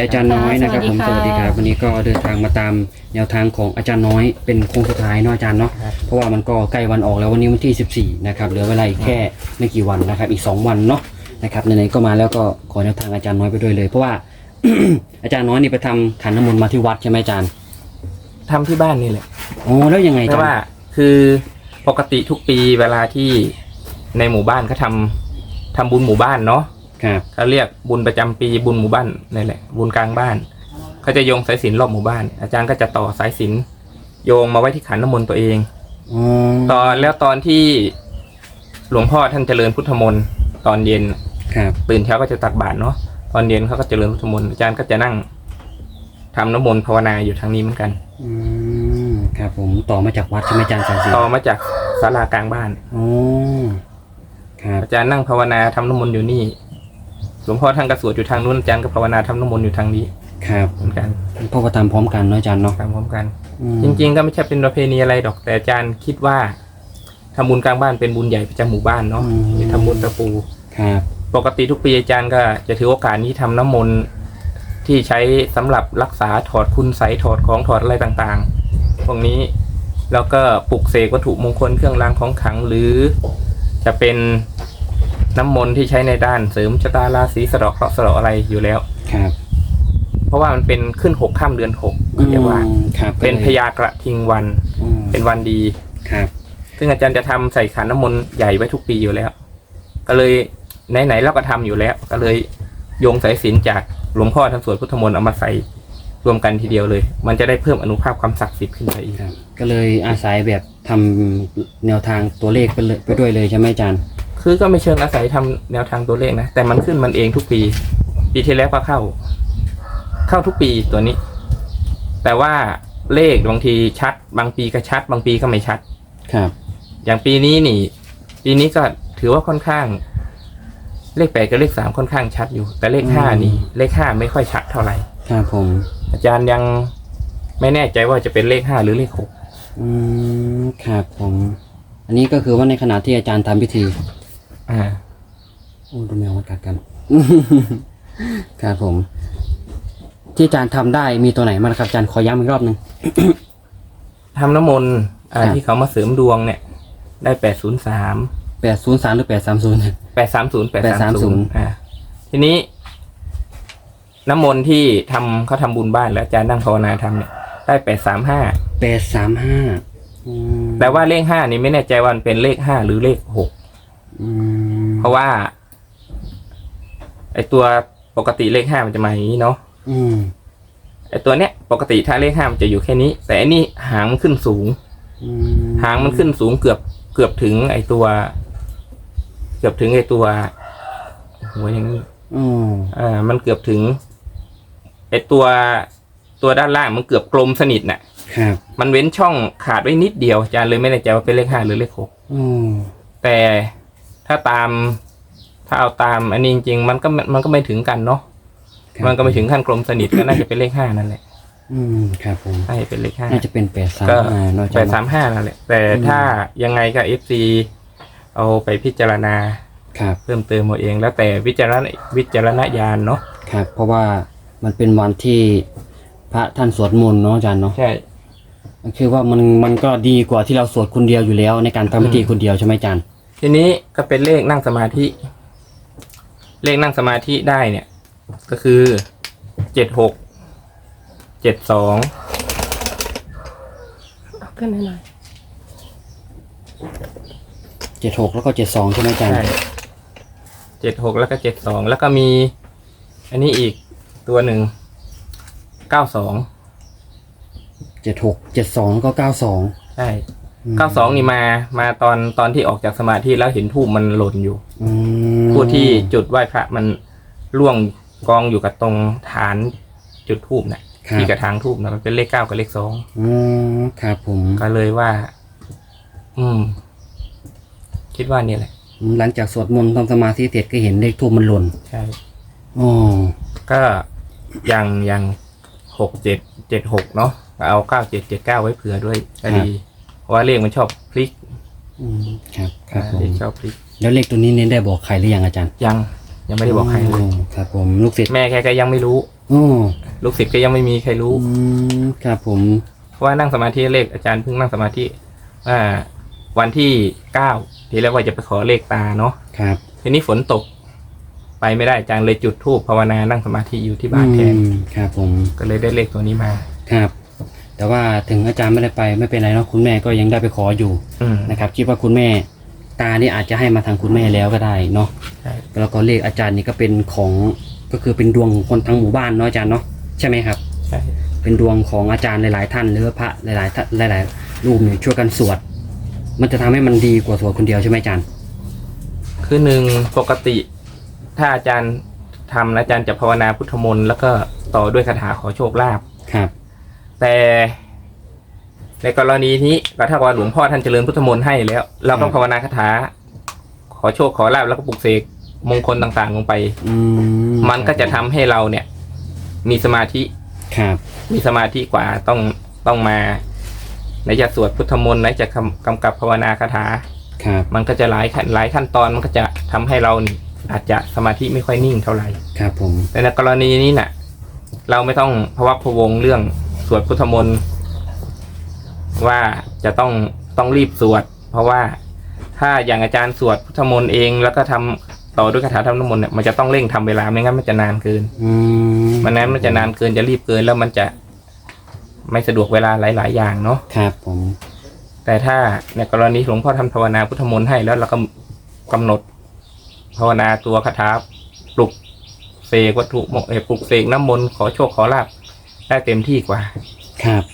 อาจารย์น้อยนะครับสวัสดีผมค่ะสวัสดีครับวันนี้ก็เดินทางมาตามแนวทางของอาจารย์น้อยเป็นโค้งสุดท้ายเนาะอาจารย์เนาะครับเพราะว่ามันก็ใกล้วันออกแล้ววันนี้วันที่ 14นะครับเหลือเวลาอีกแค่ไม่กี่วันนะครับอีก 2 วันเนาะนะครับไหนๆก็มาแล้วก็ขอแนวทางอาจารย์น้อยไปด้วยเลย เพราะว่า อาจารย์น้อยนี่ไปทำขันน้ำมนต์มาที่วัดใช่ไหมอาจารย์ทำที่บ้านนี่แหละอ๋อแล้วยังไงอาแต่จารว่าย์คือปกติทุกปีเวลาที่ในหมู่บ้านเขาทำทำบุญหมู่บ้านเนาะ ครับ เขาเรียกบุญประจำปีบุญหมู่บ้านนี่แหละ บุญกลางบ้านเขาจะโยงสายสิญจนรอบหมู่บ้าน อาจารย์ก็จะต่อสายสิญจนโยงมาไว้ที่ขันน้ำมนต์ตัวเอง อ๋อตอนแล้วตอนที่หลวงพ่อท่านเจริญพุทธมนต์ตอนเย็น ครับ ตื่นเช้าก็จะตักบาตรเนาะตอนเย็นเขาก็เจริญพุทธมนต์อาจารย์ก็จะนั่งทำน้ำมนต์ภาวนาอยู่ทางนี้เหมือนกัน อืมครับผมต่อมาจากวัดใช่ไหมอาจารย์สายสิญจต่อน์มาจากศาลากลางบ้าน อ๋อครับอาจารย์นั่งภาวนาทำน้ำมนต์อยู่นี่ หลวงพ่อท่านกระสวดอยู่ทางนู้นอาจารย์ก็ภาวนาทำน้ำมนต์อยู่ทางนี้ครับเหมือนกันพ่อก็ทำพร้อมกันเนาะอาจารย์เนาะทำพร้อมกัน อืมจริง ๆ ก็ไม่ใช่เป็นประเพณีอะไรดอกแต่อาจารย์คิดว่าทำบุญกลางบ้านเป็นบุญใหญ่ประจำหมู่บ้านเนาะมีทำบุญตะปู ครับปกติทุกปีอาจารย์ก็จะถือโอกาสนี้ทำน้ำมนต์ที่ใช้สำหรับรักษาถอดคุณใสยถอดของถอดอะไรต่างๆ พวกนี้แล้วก็ปลุกเสกวัตถุมงคลเครื่องรางของขลังหรือ จะเป็น น้ำมนต์ที่ใช้ในด้านเสริมชะตาราศีสะเดอกเคราะห์สะเดอกอะไรอยู่แล้ว ครับเพราะว่ามันเป็นขึ้นหกข้ามเดือนหกเรียกว่า อืมครับเป็นพยากระทิงวัน อืมเป็นวันดี ครับ ซึ่งอาจารย์จะทำใส่ขันน้ำมนต์ใหญ่ไว้ทุกปีอยู่แล้ว ก็เลยไหนๆเราก็ทำอยู่แล้ว ก็เลยโยงสายสิญจนจากหลวงพ่อท่านสวดพุทธมนต์เอามาใส่รวมกันทีเดียวเลย มันจะได้เพิ่มอนุภาพความศักดิ์สิทธิ์ขึ้นไปอีกครับ ก็เลยอาศัยแบบทำแนวทางตัวเลขไปเลยไปด้วยเลยใช่ไหมอาจารย์ คือก็ไม่เชิงอาศัยทำแนวทางตัวเลขนะ แต่มันขึ้นมันเองทุกปี ปีที่แล้วก็เข้า เข้าทุกปีตัวนี้ แต่ว่าเลขบางทีชัด บางปีก็ชัด บางปีก็ไม่ชัด ครับ อย่างปีนี้นี่ ปีนี้ก็ถือว่าค่อนข้าง เลขแปดกับเลขสามค่อนข้างชัดอยู่ แต่เลขห้านี่ เลขห้าไม่ค่อยชัดเท่าไหร่ครับผม อาจารย์ยังไม่แน่ใจว่าจะเป็นเลขห้าหรือเลขหกอืมครับผม อันนี้ก็คือว่าในขณะที่อาจารย์ทำพิธี อ่าโอ้ดูแมวมันกัดกัน ครับผม ที่อาจารย์ทำได้มีตัวไหนบ้างครับอาจารย์ขอย้ำอีกรอบหนึ่ง ทำน้ำมนต์อ่าครับ ที่เขามาเสริมดวงเนี่ย ได้แปดศูนย์สามแปดศูนย์สามหรือแปดสามศูนย์ แปดสามศูนย์แปดสามศูนย์830 อ่าทีนี้ น้ำมนต์ที่ทำเขาทำบุญบ้านแล้วอาจารย์นั่งภาวนาทำเนี่ย ได้แปดสามห้าแปดสามห้าแต่ว่าเลขห้านี่ไม่แน่ใจว่ามันเป็นเลขห้าหรือเลขหก อืมเพราะว่า ไอตัวปกติเลขห้ามันจะมาอย่างนี้เนาะอืมไอตัวเนี้ยปกติถ้าเลขห้ามันจะอยู่แค่นี้ แต่อันนี้หางมันขึ้นสูง อืมหางมันขึ้นสูงเกือบเกือบถึงไอตัว เกือบถึงไอตัวหัวอย่างนี้อ๋ออ่า มันเกือบถึงไอตัวตัวด้านล่างมันเกือบกลมสนิทน่ะ ครับมันเว้นช่องขาดไว้นิดเดียวอาจารย์เลยไม่แน่ใจว่าเป็นเลขห้าหรือเลขหกอ๋อแต่ ถ้าตาม ถ้าเอาตามอันนี้จริงๆมันก็มันก็ไม่ถึงกันเนาะครับมันก็ไม่ถึงขั้นกลมสนิทก็น่าจะเป็นเลขห้านั่นแหละอืมครับผมน่าจะเป็นเลขห้า น่าจะเป็นแปดสามก็ห้าเนาะอาแปจารดย์สามห้านั่นแหละ แต่อืมถ้ายังไงก็เอฟซีเอาไปพิจารณาครับเพิ่มเติมเอาเอง แล้วแต่วิจารณวิจารณญาณเนาะครับ เพราะว่ามันเป็นวันที่พระท่านสวดมนต์เนาะอาจารย์เนาะใช่คือว่ามันมันก็ดีกว่าที่เราสวดคนเดียวอยู่แล้วในการทำพิธีอืมคนเดียวใช่ไหมอาจารย์ ทีนี้ก็เป็นเลขนั่งสมาธิ เลขนั่งสมาธิได้เนี่ย ก็คือเจ็ดหกเจ็ดสองขึ้นหน่อยเจ็ดหกแล้วก็เจ็ดสองใช่ไหมอาจารย์ใช่เจ็ดหกแล้วก็เจ็ดสองแล้วก็มี อันนี้อีกตัวหนึ่งเก้าสองเจ็ดหกเจ็ดสองแล้วก็เก้าสองใช่ เก้าสองนี่มามาตอนตอนที่ออกจากสมาธิแล้วเห็นทูบมันหล่นอยู่อืมผู้ที่จุดไหว้พระมันล่วงกองอยู่กับตรงฐานจุดทูบน่ะครับที่กระถางทูบนะมันเป็นเลขเก้ากับเลขสองอืมครับผมก็เลยว่า อืม คิดว่านี่แหละ หลังจากสวดมนต์ทำสมาธิเสร็จก็เห็นเลขทูบมันหล่นใช่อ๋อก็อย่างอย่างหกเจ็ดเจ็ดหกเนาะเอาเก้าเจ็ดเจ็ดเก้าไว้เผื่อด้วยก็ดี เพราะว่าเลขมันชอบพลิกอืมครับครับผเลมขชอบพลิกแล้วเลขตัวนี้เน้นได้บอกใครหรือยังอาจารย์ยังยังไม่ได้บอกใครเลย ครับผมลูกศิษย์แม่แกก็ยังไม่รู้โอ้ลูกศิษย์ก็ยังไม่มีใครรู้อืมครับผมเพราะว่านั่งสมาธิเลขอาจารย์เพิ่งนั่งสมาธิอ่าวันที่เก้าทีแรกว่าจะไปขอเลขตาเนาะครับทีนี้ฝนตก ไปไม่ได้อาจารย์เลยจุดธูปภาวนานั่งสมาธิอยู่ที่บ้านแทนอืมครับผมก็เลยได้เลขตัวนี้มา ครับ แต่ว่าถึงอาจารย์ไม่ได้ไปไม่เป็นไรเนาะคุณแม่ก็ยังได้ไปขออยู่อืม นะครับ คิดว่าคุณแม่ตานี่อาจจะให้มาทางคุณแม่แล้วก็ได้เนาะใช่ แล้วก็เลขอาจารย์นี่ก็เป็นของก็คือเป็นดวงของคนทั้งหมู่บ้านเนาะอาจารย์เนาะใช่ไหมครับ ใช่เป็นดวงของอาจารย์หลาย ๆ ท่านหรือว่าพระหลายๆท่านหลาย ๆ รูปเนี่ยช่วยกันสวด มันจะทำให้มันดีกว่าสวดคนเดียวใช่ไหมอาจารย์ คือหนึ่งปกติ ถ้าอาจารย์ทำนะอาจารย์จะภาวนาพุทธมนต์แล้วก็ต่อด้วยคาถาขอโชคลาภ ครับ แต่ในกรณีนี้ก็ถ้าว่าหลวงพ่อท่านเจริญพุทธมนต์ให้แล้ว เราก็ภาวนาคาถา ขอโชคขอลาภแล้วก็ปลุกเสกมงคลต่างๆ ลงไปอืมมันก็จะทำให้เราเนี่ย มีสมาธิ ครับมีสมาธิกว่าต้องต้องมาไหนจะสวดพุทธมนต์ไหนจะกำกำกับภาวนาคาถา ครับมันก็จะหลายขั้นหลายขั้นตอนมันก็จะทำให้เรานี่อาจจะสมาธิไม่ค่อยนิ่งเท่าไหร่ ครับผมแต่ในกรณีนี้น่ะ เราไม่ต้องพะวักพะวงเรื่องส วดพุทธมนต์ว่าจะต้องต้องรีบสวด เพราะว่าถ้าอย่างอาจารย์สวดพุทธมนต์เองแล้วก็ทำต่อด้วยคาถาทำน้ำมนต์เนี่ยมันจะต้องเร่งทำเวลาไม่งั้นมันจะนานเกินอืมมันนั้นมันจะนานเกินจะรีบเกินแล้วมันจะไม่สะดวกเวลาหลาย ๆ อย่างเนาะครับผม แต่ถ้าในกรณีหลวงพ่อทำภาวนาพุทธมนต์ให้แล้วเราก็กำหนด ภาวนาตัวคาถาปลุกเสกวัตถุมงเอ่อปลุกเสกน้ำมนต์ขอโชคขอลาบ ได้เต็มที่กว่า ครับ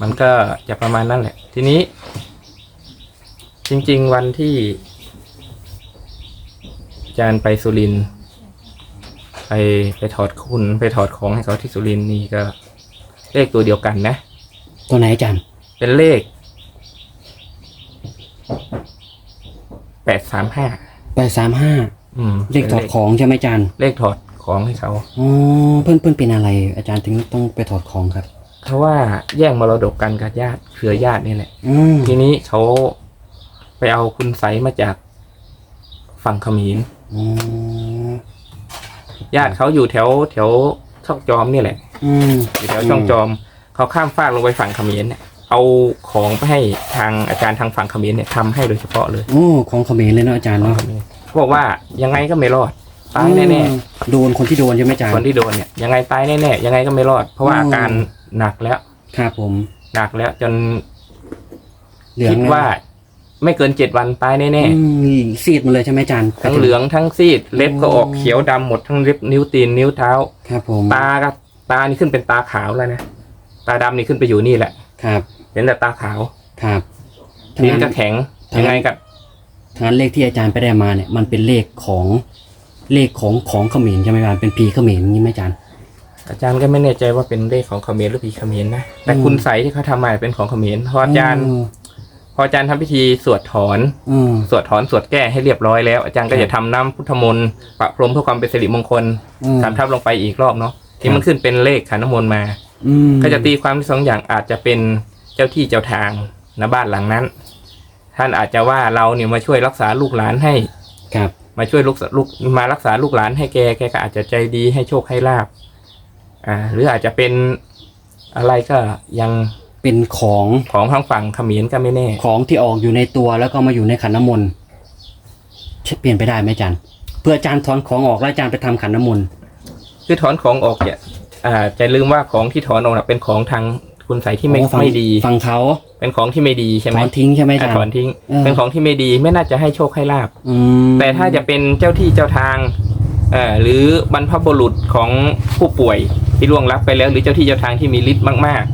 มันก็จะประมาณนั้นแหละ ทีนี้ จริง ๆ วันที่อาจารย์ไปสุรินทร์ไปไปถอดคุณไปถอดของให้เขาที่สุรินทร์นี่ก็เลขตัวเดียวกันนะ ตัวไหนอาจารย์เป็นเลขแปดสามห้าแปดสามห้าอืมเลขถอดของใช่ไหมอาจารย์ เลขถอด ของให้เขาอ๋อเพื่อนเพื่อนเป็นอะไร อาจารย์ถึงต้องไปถอดของครับเพราะว่าแย่งมรดกกันกับญาติเครือญาตินี่แหละ อืมทีนี้เขาไปเอาคุณใสยมาจากฝั่งเขมรอ๋อญาติเขาอยู่แถวแถวช่องจอมนี่แหละอืมอยู่แถวช่องจอม เขาข้ามฟากลงไปฝั่งเขมรเนี่ยเอาของไปให้ทางอาจารย์ทางฝั่งเขมรเนี่ยทำให้โดยเฉพาะเลย โอ้ของเขมรเลยเนาะอาจารย์เนาะเขาบอกว่ายังไงก็ไม่รอด ตายแน่อืมโดนคนที่โดนใช่ไหมอาจารๆ ย์คนที่โดนเนี่ยยังไงตายแน่ๆยังไงก็ไม่รอด เพราะว่าอืมอาการหนักแล้วครับผมหนักแล้วจนเหลืองคิดว่า ไม่เกินเจ็ดวันตายแน่อืมซีดหมาเลยใช่ไหมอาจารย์ๆทั้งเหลืองทั้งซีดเล็บก็ออกเขียวดำหมดทั้งเล็บนิ้วตีนนิ้วเท้า ครับผมตาก็ตานี่ขึ้นเป็นตาขาวแล้วนะตาดำนี่ขึ้นไปอยู่นี่แหละครับเห็นแต่ตาขาวครับทั้งนิ้วนั้นจะแข็งทั้งนั้น ยังไงกับ ทั้งนั้นเลขที่อาจารย์ไปได้มาเนี่ยมันเป็นเลขของ เลขของของเขมรใช่ไหมอาจารย์เป็นผีเขมรนี่ไหมอาจารย์ อาจารย์ก็ไม่แน่ใจว่าเป็นเลขของเขมรหรือผีเขมรนะแต่อืมคุณใสยที่เขาทำมาเป็นของเขมรพออาจารย์ พออาจารย์ทำพิธีสวดถอนอืม สวดถอนสวดแก้ให้เรียบร้อยแล้วอาจารย์ก็ครับจะทำน้ำพุทธมนต์ประพรมเพื่อความเป็นสิริมงคลอืม สามทับลงไปอีกรอบเนาะครัที่บมันขึ้นเป็นเลขขันน้ำมนต์มา อืมก็จะตีความที่สองอย่างอาจจะเป็นเจ้าที่เจ้าทางณบ้านหลังนั้น ท่านอาจจะว่าเราเนี่ยมาช่วยรักษาลูกหลานให้ ครับ มาช่วยลูกลูกมารักษาลูกหลานให้แกแกก็อาจจะใจดีให้โชคให้ลาบอ่าหรืออาจจะเป็นอะไรก็ยังเป็นของของทางฝั่งเขมรก็ไม่แน่ ของที่ออกอยู่ในตัวแล้วก็มาอยู่ในขันน้ำมนต์ใช่เปลี่ยนไปได้ไหมอาจารย์เพื่ออาจารย์ถอนของออกแล้วอาจารย์ไปทำขันน้ำมนต์คือถอนของออกเนี่ยอ่าจะลืมว่าของที่ถอนออกน่ะเป็นของทาง คุณใสยที่ไม่โอ้ฟังไม่ดีฟังเขาเป็นของที่ไม่ดีใช่ไหถมอนทิ้งใช่ไหมอาอะจารย์ ถอนทิ้ง เออ เป็นของที่ไม่ดีไม่น่าจะให้โชคให้ลาบ อืมแต่ถ้าจะเป็นเจ้าที่เจ้าทางเอ่อหรือบรรพบุรุษของผู้ป่วยที่ล่วงลับไปแล้ว หรือเจ้าที่เจ้าทางที่มีฤทธิ์มาก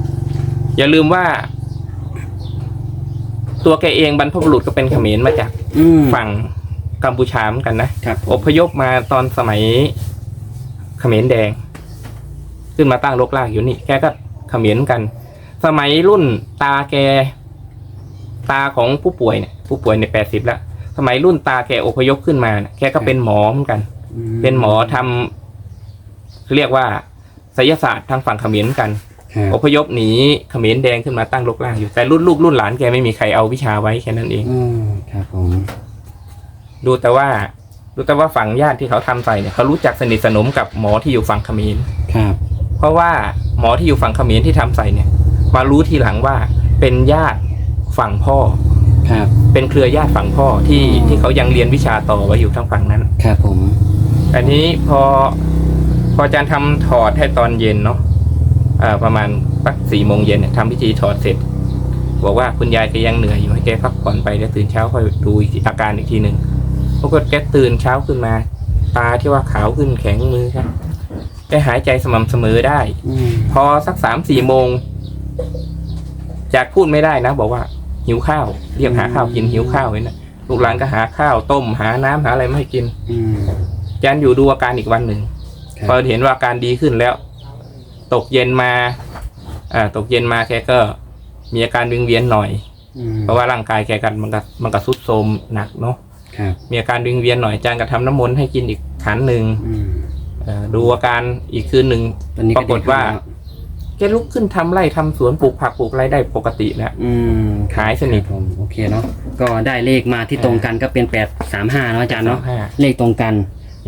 ๆ อย่าลืมว่า ตัวแกเองบรรพบุรุษก็เป็นเขมรมาจากอืมฝั่งกัมพูชาเหมือนกันนะ ครับผมอพยพมาตอนสมัยเขมรแดง ขึ้นมาตั้งรกรากอยู่นี่ แกก็ เขมรเหมือนกัน สมัยรุ่นตาแก ตาของผู้ป่วยเนี่ยผู้ป่วยในแปดสิบแล้ว สมัยรุ่นตาแกอพยพขึ้นมาเนี่ยแกก็เป็นหมอเหมือนกัน เป็นหมอทำเรียกว่าศิลศาสตร์ทางฝั่งเขมรเหมือนกันครับอพยพหนีเขมรแดงขึ้นมาตั้งรกรากอยู่แต่รุ่นลูกรุ่นหลานแกไม่มีใครเอาวิชาไว้แค่นั้นเองอืมครับผมดูแต่ว่ารู้แต่ว่าฝั่งญาติที่เขาทำใส่เนี่ยเขารู้จักสนิทสนมกับหมอที่อยู่ฝั่งเขมรครับ เพราะว่าหมอที่อยู่ฝั่งเขมรที่ทำใส่เนี่ย มารู้ทีหลังว่าเป็นญาติฝั่งพ่อครับ เป็นเครือญาติฝั่งพ่อที่ที่เขายังเรียนวิชาต่อไว้อยู่ทางฝั่งนั้น ครับผม อันนี้พอพออาจารย์ทำถอดให้ตอนเย็นเนาะอ่าประมาณสักสี่โมงเย็นเนี่ยทำพิธีถอดเสร็จ บอกว่าคุณยายแกยังเหนื่อยอยู่ให้แกพักผ่อนไปเดี๋ยวตื่นเช้าค่อยดูอีกทีอาการอีกทีหนึ่งปรากฏแกตื่นเช้าขึ้นมา ตาที่ว่าขาวขึ้นแข็งมือครับ แกหายใจสม่ำเสมอได้ อืมพอสักสามสี่โมง จากพูดไม่ได้นะ บอกว่า หิวข้าว เรียกหาข้าวกินหิวข้าวเห็นนะลูกหลานก็หาข้าวต้มหาน้ำหาอะไรมาให้กินอืมอาจารย์อยู่ดูอาการอีกวันหนึ่งครับ พอเห็นว่าอาการดีขึ้นแล้ว ตกเย็นมา อ่า ตกเย็นมาแกก็ มีอาการวิงเวียนหน่อย อืมเพราะว่าร่างกายแกกันมันก็มันก็ทรุดโทรมหนักเนาะ ครับ มีอาการวิงเวียนหน่อยอาจารย์ก็ทำน้ำมนต์ให้กินอีกขันหนึ่ง อืมเอ่อดูอาการอีกคืนหนึ่ง ตอนนี้ปรากฏว่า ดีขึ้นแล้วแกลุกขึ้นทำไร่ทำสวนปลูกผักปลูกอะไรได้ปกติแล้วอืมหายสนิทครับผมโอเคเนาะก็ได้เลขมาที่ตรงกันก็เป็นแปดสามห้าเนาะอาจารย์เนาะ35เลขตรงกัน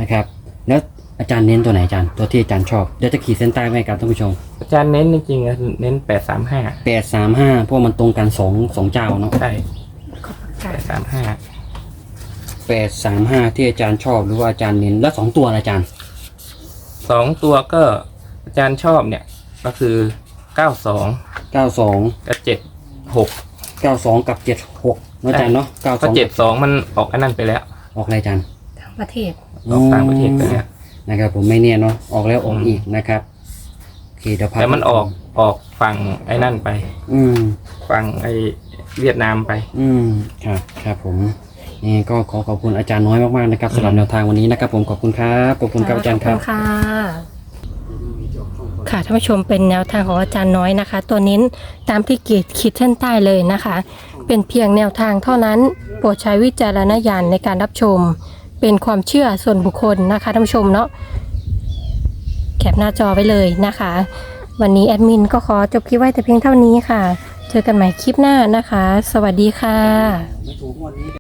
นะครับ แล้วอาจารย์เน้นตัวไหนอาจารย์ ตัวที่อาจารย์ชอบ เดี๋ยวจะขีดเส้นใต้ไว้ให้กับท่านผู้ชม อาจารย์เน้นจริงๆอะเน้นแปดสามห้าแปดสามห้าเพราะมันตรงกันสองสองเจ้าเนาะใช่แปดสามห้าแปดสามห้าที่อาจารย์ชอบหรือว่าอาจารย์เน้น แล้วสองตัวนะอาจารย์ สองตัวก็อาจารย์ชอบเนี่ยก็คือเก้าสองเก้าสองกับเจ็ดหกเก้าสองกับเจ็ดหกเนาะอาจารย์เนาะเก้าสก็องเจ็ดสองมันออกอันนั้นไปแล้วออกอะไรอาจารย์ทั้งประเทศ ออกต่างประเทศไปแล้ว นะครับผมไม่เนี่ยเนาะออกแล้วออกอืม อีกนะครับโอเคเดี๋ยวพาแต่มันออกออกฝั่งไอ้นั่นไป อืม ฝั่งไอ้เวียดนามไป อืมครับครับผม นี่ก็ขอขอบคุณอาจารย์น้อยมากๆนะครับสำหรับแนวทางวันนี้นะครับ ผมขอบคุณครับขอบคุณครับอาจารย์ครับขบณค่ะค่ะท่านผู้ชมเป็นแนวทางของอาจารย์น้อยนะคะ ตัวนี้ตามที่เกียรติขีดเส้นใต้เลยนะคะ เป็นเพียงแนวทางเท่านั้น โปรดใช้วิจารณญาณในการรับชม เป็นความเชื่อส่วนบุคคลนะคะท่านผู้ชมเนาะแคปหน้าจอไว้เลยนะคะ วันนี้แอดมินก็ขอจบคลิปไว้แต่เพียงเท่านี้ค่ะ เจอกันใหม่คลิปหน้านะคะ สวัสดีค่ะ